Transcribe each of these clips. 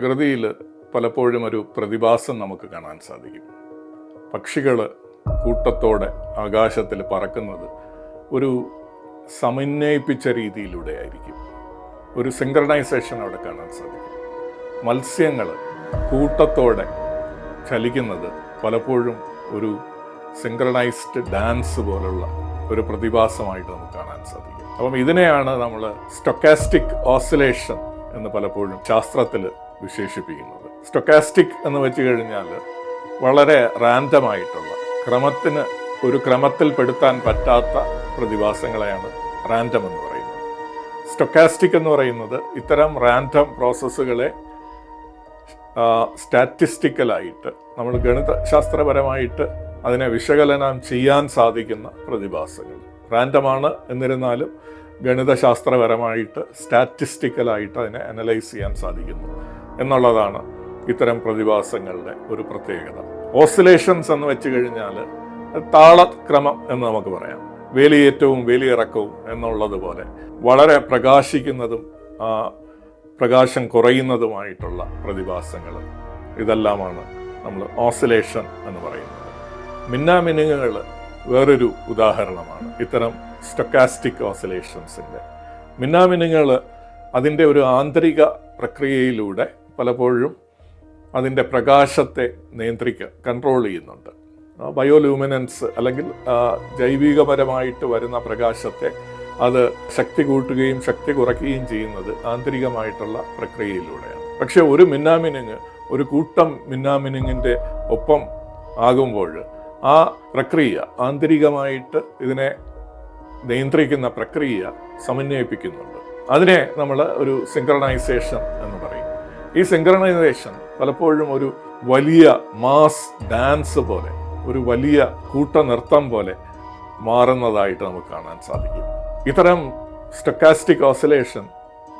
പ്രകൃതിയിൽ പലപ്പോഴും ഒരു പ്രതിഭാസം നമുക്ക് കാണാൻ സാധിക്കും. പക്ഷികൾ കൂട്ടത്തോടെ ആകാശത്തിൽ പറക്കുന്നത് ഒരു സമന്വയിപ്പിച്ച രീതിയിലൂടെ ആയിരിക്കും. ഒരു സിങ്ക്രണൈസേഷൻ അവിടെ കാണാൻ സാധിക്കും. മത്സ്യങ്ങൾ കൂട്ടത്തോടെ ചലിക്കുന്നത് പലപ്പോഴും ഒരു സിങ്ക്രണൈസ്ഡ് ഡാൻസ് പോലുള്ള ഒരു പ്രതിഭാസമായിട്ട് നമുക്ക് കാണാൻ സാധിക്കും. അപ്പം ഇതിനെയാണ് നമ്മൾ സ്റ്റൊക്കാസ്റ്റിക് ഓസിലേഷൻ എന്ന് പലപ്പോഴും ശാസ്ത്രത്തിൽ വിശേഷിപ്പിക്കുന്നത്. സ്റ്റൊക്കാസ്റ്റിക് എന്ന് വെച്ച് കഴിഞ്ഞാൽ വളരെ റാൻഡമായിട്ടുള്ള ക്രമത്തിന് ഒരു ക്രമത്തിൽ പെടുത്താൻ പറ്റാത്ത പ്രതിഭാസങ്ങളെയാണ് റാൻഡം എന്ന് പറയുന്നത്. സ്റ്റൊക്കാസ്റ്റിക് എന്ന് പറയുന്നത് ഇത്തരം റാൻഡം പ്രോസസ്സുകളെ സ്റ്റാറ്റിസ്റ്റിക്കലായിട്ട് നമ്മൾ ഗണിതശാസ്ത്രപരമായിട്ട് അതിനെ വിശകലനം ചെയ്യാൻ സാധിക്കുന്ന പ്രതിഭാസങ്ങൾ. റാൻഡമാണ് എന്നിരുന്നാലും ഗണിതശാസ്ത്രപരമായിട്ട് സ്റ്റാറ്റിസ്റ്റിക്കലായിട്ട് അതിനെ അനലൈസ് ചെയ്യാൻ സാധിക്കുന്നു. എന്നുള്ളതാണ് ഇത്തരം പ്രതിഭാസങ്ങളുടെ ഒരു പ്രത്യേകത. ഓസിലേഷൻസ് എന്ന് വെച്ച് കഴിഞ്ഞാൽ താളക്രമം എന്ന് നമുക്ക് പറയാം. വേലിയേറ്റവും വേലിയിറക്കവും എന്നുള്ളതുപോലെ വളരെ പ്രകാശിക്കുന്നതും പ്രകാശം കുറയുന്നതുമായിട്ടുള്ള പ്രതിഭാസങ്ങൾ. ഇതെല്ലാമാണ് നമ്മൾ ഓസിലേഷൻ എന്ന് പറയുന്നത്. മിന്നാമിനുങ്ങുകൾ വേറൊരു ഉദാഹരണമാണ്. ഇത്തരം സ്റ്റൊക്കാസ്റ്റിക് ഓസിലേഷൻസിന്റെ. മിന്നാമിനുങ്ങൾ അതിന്റെ ഒരു ആന്തരിക പ്രക്രിയയിലൂടെ പലപ്പോഴും അതിന്റെ പ്രകാശത്തെ നിയന്ത്രിക്കുക കൺട്രോൾ ചെയ്യുന്നുണ്ട്. ബയോലൂമിനൻസ് അല്ലെങ്കിൽ ജൈവികപരമായിട്ട് വരുന്ന പ്രകാശത്തെ അത് ശക്തി കൂട്ടുകയും ശക്തി കുറയ്ക്കുകയും ചെയ്യുന്നത് ആന്തരികമായിട്ടുള്ള പ്രക്രിയയിലൂടെയാണ്. പക്ഷേ ഒരു മിന്നാമിനുങ്ങ് ഒരു കൂട്ടം മിന്നാമിനുങ്ങിന്റെ ഒപ്പം ആകുമ്പോൾ ആ പ്രക്രിയ ആന്തരികമായിട്ട് ഇതിനെ നിയന്ത്രിക്കുന്ന പ്രക്രിയ സമന്വയിപ്പിക്കുന്നുണ്ട്. അതിനെ നമ്മൾ ഒരു സിങ്ക്രണൈസേഷൻ എന്ന് പറയും. ഈ സിങ്ക്രണൈസേഷൻ പലപ്പോഴും ഒരു വലിയ മാസ് ഡാൻസ് പോലെ ഒരു വലിയ കൂട്ട നൃത്തം പോലെ മാറുന്നതായിട്ട് നമുക്ക് കാണാൻ സാധിക്കും. ഇത്തരം സ്റ്റൊക്കാസ്റ്റിക് ഓസിലേഷൻ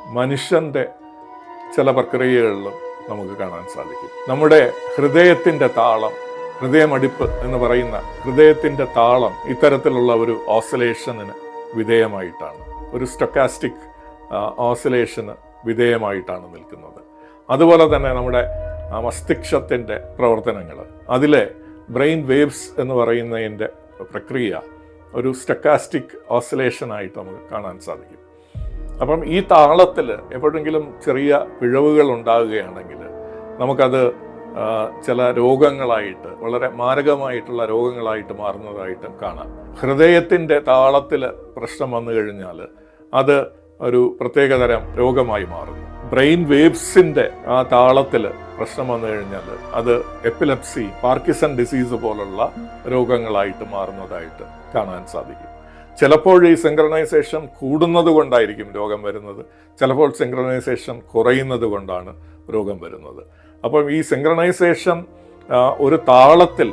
മനുഷ്യന്റെ ചില പ്രക്രിയകളിലും നമുക്ക് കാണാൻ സാധിക്കും. നമ്മുടെ ഹൃദയത്തിന്റെ താളം ഹൃദയമടിപ്പ് എന്ന് പറയുന്ന ഹൃദയത്തിന്റെ താളം ഇത്തരത്തിലുള്ള ഒരു ഓസിലേഷനിന് വിധേയമായിട്ടാണ്. ഒരു സ്റ്റൊക്കാസ്റ്റിക് ഓസിലേഷന് വിധേയമായിട്ടാണ് നിൽക്കുന്നത്. അതുപോലെ തന്നെ നമ്മുടെ മസ്തിഷ്കത്തിന്റെ പ്രവർത്തനങ്ങൾ. അതിലെ ബ്രെയിൻ വേവ്സ് എന്ന് പറയുന്നതിന്റെ പ്രക്രിയ ഒരു സ്റ്റക്കാസ്റ്റിക് ഓസലേഷനായിട്ട് നമുക്ക് കാണാൻ സാധിക്കും. അപ്പം ഈ താളത്തിൽ എപ്പോഴെങ്കിലും ചെറിയ പിഴവുകൾ ഉണ്ടാകുകയാണെങ്കിൽ നമുക്കത് ചില രോഗങ്ങളായിട്ട് വളരെ മാരകമായിട്ടുള്ള രോഗങ്ങളായിട്ട് മാറുന്നതായിട്ടും കാണാം. ഹൃദയത്തിന്റെ താളത്തിൽ പ്രശ്നം വന്നു കഴിഞ്ഞാൽ അത് ഒരു പ്രത്യേകതരം രോഗമായി മാറുന്നു. ബ്രെയിൻ വേവ്സിന്റെ ആ താളത്തിൽ പ്രശ്നം വന്നു കഴിഞ്ഞാൽ അത് എപ്പിലപ്സി പാർക്കിസൺ ഡിസീസ് പോലുള്ള രോഗങ്ങളായിട്ട് മാറുന്നതായിട്ട് കാണാൻ സാധിക്കും. ചിലപ്പോൾ ഈ സിങ്ക്രണൈസേഷൻ കൂടുന്നത് കൊണ്ടായിരിക്കും രോഗം വരുന്നത്. ചിലപ്പോൾ സിങ്ക്രണൈസേഷൻ കുറയുന്നത് കൊണ്ടാണ് രോഗം വരുന്നത്. അപ്പം ഈ സിങ്ക്രണൈസേഷൻ ഒരു താളത്തിൽ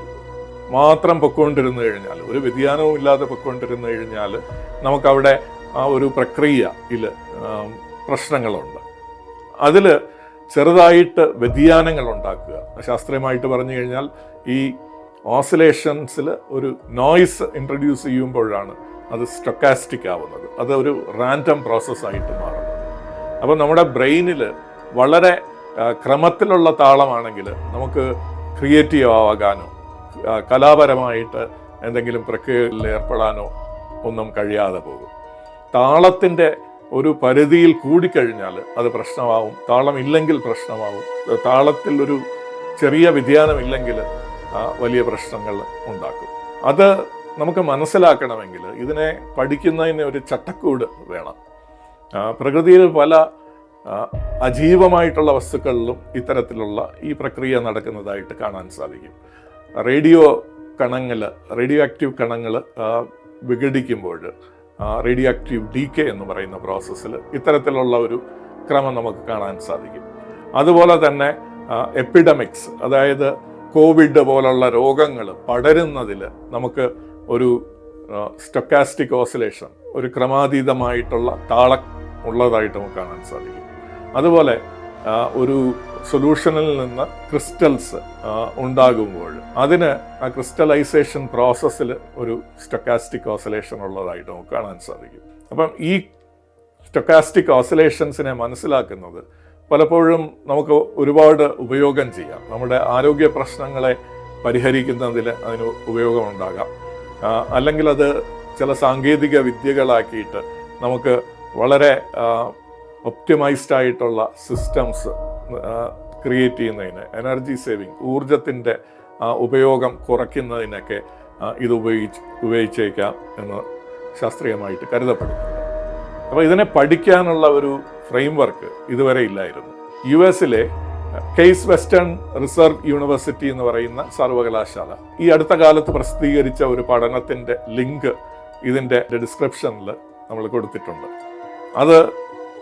മാത്രം പൊയ്ക്കൊണ്ടിരുന്നു കഴിഞ്ഞാൽ ഒരു വ്യതിയാനവും ഇല്ലാതെ പൊയ്ക്കൊണ്ടിരുന്നു കഴിഞ്ഞാൽ നമുക്കവിടെ ആ ഒരു പ്രക്രിയയിൽ പ്രശ്നങ്ങളുണ്ട്. അതിൽ ചെറുതായിട്ട് വ്യതിയാനങ്ങൾ ഉണ്ടാക്കുക ശാസ്ത്രീയമായിട്ട് പറഞ്ഞു കഴിഞ്ഞാൽ ഈ ഓസിലേഷൻസിൽ ഒരു നോയ്സ് ഇൻട്രൊഡ്യൂസ് ചെയ്യുമ്പോഴാണ് അത് സ്റ്റൊക്കാസ്റ്റിക് ആവുന്നത്. അത് ഒരു റാൻഡം പ്രോസസ്സായിട്ട് മാറുന്നത്. അപ്പോൾ നമ്മുടെ ബ്രെയിനിൽ വളരെ ക്രമത്തിലുള്ള താളമാണെങ്കിൽ നമുക്ക് ക്രിയേറ്റീവ് ആകാനോ കലാപരമായിട്ട് എന്തെങ്കിലും പ്രക്രിയകളിൽ ഏർപ്പെടാനോ ഒന്നും കഴിയാതെ പോകും. താളത്തിന്റെ ഒരു പരിധിയിൽ കൂടിക്കഴിഞ്ഞാൽ അത് പ്രശ്നമാവും. താളം ഇല്ലെങ്കിൽ പ്രശ്നമാവും. താളത്തിൽ ഒരു ചെറിയ വ്യതിയാനമില്ലെങ്കിൽ വലിയ പ്രശ്നങ്ങൾ ഉണ്ടാക്കും. അത് നമുക്ക് മനസ്സിലാക്കണമെങ്കിൽ ഇതിനെ പഠിക്കുന്നതിന് ഒരു ചട്ടക്കൂട് വേണം. പ്രകൃതിയിൽ പല അജീവമായിട്ടുള്ള വസ്തുക്കളിലും ഇത്തരത്തിലുള്ള ഈ പ്രക്രിയ നടക്കുന്നതായിട്ട് കാണാൻ സാധിക്കും. റേഡിയോ കണങ്ങൾ റേഡിയോ ആക്റ്റീവ് കണങ്ങൾ വിഘടിക്കുമ്പോൾ റേഡിയോ ആക്റ്റീവ് ഡി കെ എന്ന് പറയുന്ന പ്രോസസ്സിൽ ഇത്തരത്തിലുള്ള ഒരു ക്രമം നമുക്ക് കാണാൻ സാധിക്കും. അതുപോലെ തന്നെ എപ്പിഡമിക്സ് അതായത് കോവിഡ് പോലുള്ള രോഗങ്ങൾ പടരുന്നതിൽ നമുക്ക് ഒരു സ്റ്റൊക്കാസ്റ്റിക് ഓസിലേഷൻ ഒരു ക്രമാതീതമായിട്ടുള്ള താളം ഉള്ളതായിട്ട് നമുക്ക് കാണാൻ സാധിക്കും. അതുപോലെ ഒരു സൊല്യൂഷനിൽ നിന്ന് ക്രിസ്റ്റൽസ് ഉണ്ടാകുമ്പോൾ അതിന് ആ ക്രിസ്റ്റലൈസേഷൻ പ്രോസസ്സിൽ ഒരു സ്റ്റൊക്കാസ്റ്റിക് ഓസലേഷൻ ഉള്ളതായിട്ട് നമുക്ക് കാണാൻ സാധിക്കും. അപ്പം ഈ സ്റ്റൊക്കാസ്റ്റിക് ഓസലേഷൻസിനെ മനസ്സിലാക്കുന്നത് പലപ്പോഴും നമുക്ക് ഒരുപാട് ഉപയോഗം ചെയ്യാം. നമ്മുടെ ആരോഗ്യ പ്രശ്നങ്ങളെ പരിഹരിക്കുന്നതിൽ അതിന് ഉപയോഗമുണ്ടാകാം. അല്ലെങ്കിൽ അത് ചില സാങ്കേതിക വിദ്യകളാക്കിയിട്ട് നമുക്ക് വളരെ ഒപ്റ്റിമൈസ്ഡ് ആയിട്ടുള്ള സിസ്റ്റംസ് ക്രിയേറ്റ് ചെയ്യുന്നതിന് എനർജി സേവിങ് ഊർജത്തിന്റെ ഉപയോഗം കുറയ്ക്കുന്നതിനൊക്കെ ഇത് ഉപയോഗിച്ച് ഉപയോഗിച്ചേക്കാം എന്ന് ശാസ്ത്രീയമായിട്ട് കരുതപ്പെടുന്നു. അപ്പോൾ ഇതിനെ പഠിക്കാനുള്ള ഒരു ഫ്രെയിംവർക്ക് ഇതുവരെ ഇല്ലായിരുന്നു. യു എസിലെ കേസ് വെസ്റ്റേൺ റിസർവ് യൂണിവേഴ്സിറ്റി എന്ന് പറയുന്ന സർവകലാശാല ഈ അടുത്ത കാലത്ത് പ്രസിദ്ധീകരിച്ച ഒരു പഠനത്തിന്റെ ലിങ്ക് ഇതിന്റെ ഡിസ്ക്രിപ്ഷനിൽ നമ്മൾ കൊടുത്തിട്ടുണ്ട്. അത്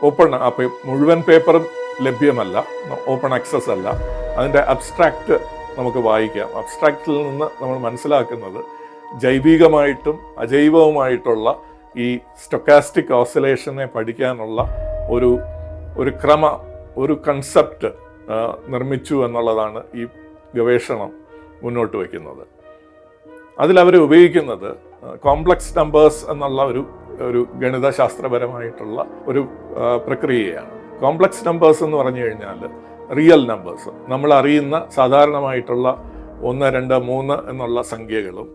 ഓപ്പൺ അപ്പോൾ മുഴുവൻ പേപ്പറും ലഭ്യമല്ല ഓപ്പൺ ആക്സസ് അല്ല. അതിന്റെ അബ്സ്ട്രാക്റ്റ് നമുക്ക് വായിക്കാം. അബ്സ്ട്രാക്റ്റിൽ നിന്ന് നമ്മൾ മനസ്സിലാക്കുന്നത് ജൈവികമായിട്ടും അജൈവവുമായിട്ടുള്ള ഈ സ്റ്റൊക്കാസ്റ്റിക് ഓസിലേഷനെ പഠിക്കാനുള്ള ഒരു ഒരു ക്രമ ഒരു കൺസെപ്റ്റ് നിർമ്മിച്ചു എന്നുള്ളതാണ് ഈ ഗവേഷണം മുന്നോട്ട് വയ്ക്കുന്നത്. അതിലവർ ഉപയോഗിക്കുന്നത് കോംപ്ലക്സ് നമ്പേഴ്സ് എന്നുള്ള ഒരു ഒരു ഗണിതശാസ്ത്രപരമായിട്ടുള്ള ഒരു പ്രക്രിയയാണ്. കോംപ്ലക്സ് നമ്പേഴ്സ് എന്ന് പറഞ്ഞു കഴിഞ്ഞാൽ റിയൽ നമ്പേഴ്സ് നമ്മൾ അറിയുന്ന സാധാരണമായിട്ടുള്ള ഒന്ന് രണ്ട് മൂന്ന് എന്നുള്ള സംഖ്യകളും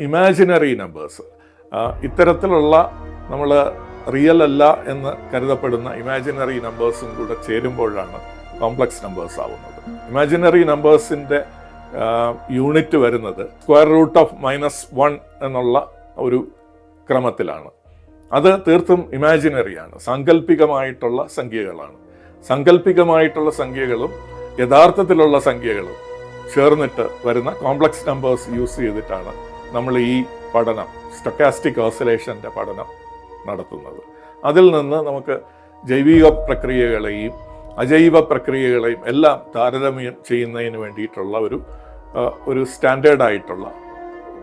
ഇമാജിനറി നമ്പേഴ്സ് ഇത്തരത്തിലുള്ള നമ്മൾ റിയൽ അല്ല എന്ന് കരുതപ്പെടുന്ന ഇമാജിനറി നമ്പേഴ്സും കൂടെ ചേരുമ്പോഴാണ് കോംപ്ലക്സ് നമ്പേഴ്സ് ആവുന്നത്. ഇമാജിനറി നമ്പേഴ്സിന്റെ യൂണിറ്റ് വരുന്നത് square root of minus one എന്നുള്ള ഒരു ക്രമത്തിലാണ്. അത് തീർത്തും ഇമാജിനറിയാണ് സാങ്കല്പികമായിട്ടുള്ള സംഖ്യകളാണ്. സാങ്കല്പികമായിട്ടുള്ള സംഖ്യകളും യഥാർത്ഥത്തിലുള്ള സംഖ്യകളും ചേർന്നിട്ട് വരുന്ന കോംപ്ലക്സ് നമ്പേഴ്സ് യൂസ് ചെയ്തിട്ടാണ് നമ്മൾ ഈ പഠനം സ്റ്റൊക്കാസ്റ്റിക് ഓസിലേഷന്റെ പഠനം നടത്തുന്നത്. അതിൽ നിന്ന് നമുക്ക് ജൈവിക പ്രക്രിയകളെയും അജൈവ പ്രക്രിയകളെയും എല്ലാം താരതമ്യം ചെയ്യുന്നതിന് വേണ്ടിയിട്ടുള്ള ഒരു ഒരു സ്റ്റാൻഡേർഡ് ആയിട്ടുള്ള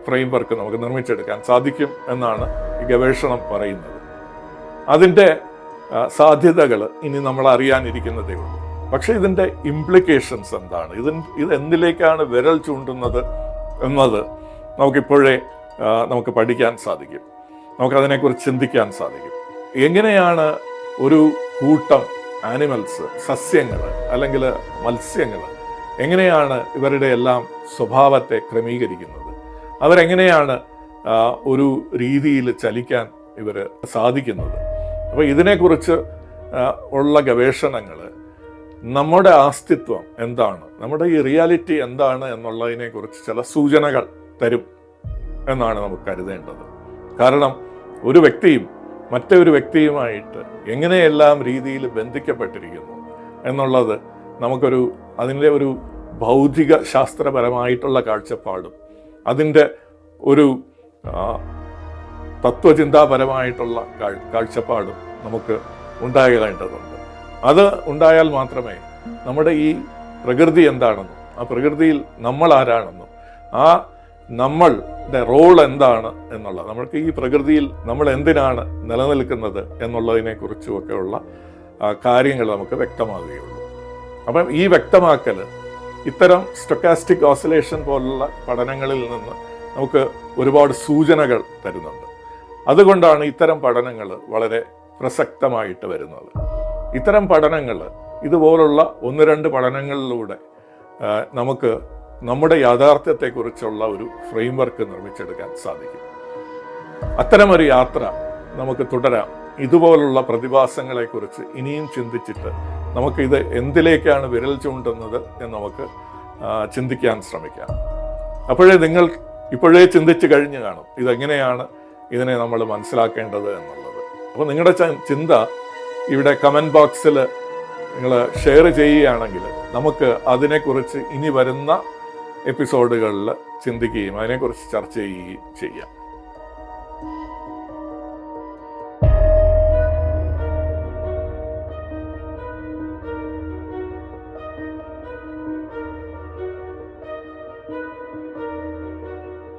ഫ്രെയിം വർക്ക് നമുക്ക് നിർമ്മിച്ചെടുക്കാൻ സാധിക്കും എന്നാണ് ഈ ഗവേഷണം പറയുന്നത്. അതിന്റെ സാധ്യതകൾ ഇനി നമ്മൾ അറിയാനിരിക്കുന്നതേ ഉള്ളൂ. പക്ഷേ ഇതിന്റെ ഇംപ്ലിക്കേഷൻസ് എന്താണ്? ഇതിൻ ഇത് എന്തിലേക്കാണ് വിരൽ ചൂണ്ടുന്നത് എന്നത് നമുക്കിപ്പോഴേ നമുക്ക് പഠിക്കാൻ സാധിക്കും. നമുക്കതിനെക്കുറിച്ച് ചിന്തിക്കാൻ സാധിക്കും. എങ്ങനെയാണ് ഒരു കൂട്ടം ആനിമൽസ് സസ്യങ്ങൾ അല്ലെങ്കിൽ മത്സ്യങ്ങൾ എങ്ങനെയാണ് ഇവരുടെ എല്ലാം സ്വഭാവത്തെ ക്രമീകരിക്കുന്നത്? അവരെങ്ങനെയാണ് ഒരു രീതിയിൽ ചലിക്കാൻ ഇവർ സാധിക്കുന്നത്? അപ്പോൾ ഇതിനെക്കുറിച്ച് ഉള്ള ഗവേഷണങ്ങൾ നമ്മുടെ അസ്തിത്വം എന്താണ്? നമ്മുടെ ഈ റിയാലിറ്റി എന്താണ് എന്നുള്ളതിനെക്കുറിച്ച് ചില സൂചനകൾ തരും എന്നാണ് നമുക്ക് കരുതേണ്ടത്. കാരണം ഒരു വ്യക്തിയും മറ്റൊരു വ്യക്തിയുമായിട്ട് എങ്ങനെയെല്ലാം രീതിയിൽ ബന്ധിക്കപ്പെട്ടിരിക്കുന്നു എന്നുള്ളത് നമുക്കൊരു അതിന്റെ ഒരു ഭൗതിക ശാസ്ത്രപരമായിട്ടുള്ള കാഴ്ചപ്പാടും അതിന്റെ ഒരു തത്വചിന്താപരമായിട്ടുള്ള കാഴ്- കാഴ്ചപ്പാടും നമുക്ക് ഉണ്ടാകേണ്ടതുണ്ട്. അത് ഉണ്ടായാൽ മാത്രമേ നമ്മുടെ ഈ പ്രകൃതി എന്താണെന്നും ആ പ്രകൃതിയിൽ നമ്മൾ ആരാണെന്നും ആ നമ്മളുടെ റോൾ എന്താണ് എന്നുള്ള നമ്മൾക്ക് ഈ പ്രകൃതിയിൽ നമ്മൾ എന്തിനാണ് നിലനിൽക്കുന്നത് എന്നുള്ളതിനെ കുറിച്ചുമൊക്കെയുള്ള കാര്യങ്ങൾ നമുക്ക് വ്യക്തമാകുകയുള്ളൂ. അപ്പം ഈ വ്യക്തമാക്കൽ ഇത്തരം സ്റ്റൊക്കാസ്റ്റിക് ഓസിലേഷൻ പോലുള്ള പഠനങ്ങളിൽ നിന്ന് നമുക്ക് ഒരുപാട് സൂചനകൾ തരുന്നുണ്ട്. അതുകൊണ്ടാണ് ഇത്തരം പഠനങ്ങൾ വളരെ പ്രസക്തമായിട്ട് വരുന്നത്. ഇത്തരം പഠനങ്ങൾ ഇതുപോലുള്ള ഒന്ന് രണ്ട് പഠനങ്ങളിലൂടെ നമുക്ക് നമ്മുടെ യാഥാർത്ഥ്യത്തെക്കുറിച്ചുള്ള ഒരു ഫ്രെയിംവർക്ക് നിർമ്മിച്ചെടുക്കാൻ സാധിക്കും. അത്തരമൊരു യാത്ര നമുക്ക് തുടരാം. ഇതുപോലുള്ള പ്രതിഭാസങ്ങളെക്കുറിച്ച് ഇനിയും ചിന്തിച്ചിട്ട് നമുക്കിത് എന്തിലേക്കാണ് വിരൽ ചൂണ്ടുന്നത് എന്ന് നമുക്ക് ചിന്തിക്കാൻ ശ്രമിക്കാം. അപ്പോഴേ നിങ്ങൾ ഇപ്പോഴേ ചിന്തിച്ചു കഴിഞ്ഞു കാണും ഇതെങ്ങനെയാണ് ഇതിനെ നമ്മൾ മനസ്സിലാക്കേണ്ടത് എന്നുള്ളത്. അപ്പോൾ നിങ്ങളുടെ ചിന്ത ഇവിടെ കമന്റ് ബോക്സിൽ നിങ്ങൾ ഷെയർ ചെയ്യുകയാണെങ്കിൽ നമുക്ക് അതിനെക്കുറിച്ച് ഇനി വരുന്ന എപ്പിസോഡുകളിൽ ചിന്തിക്കുകയും അതിനെക്കുറിച്ച് ചർച്ച ചെയ്യുകയും ചെയ്യാം.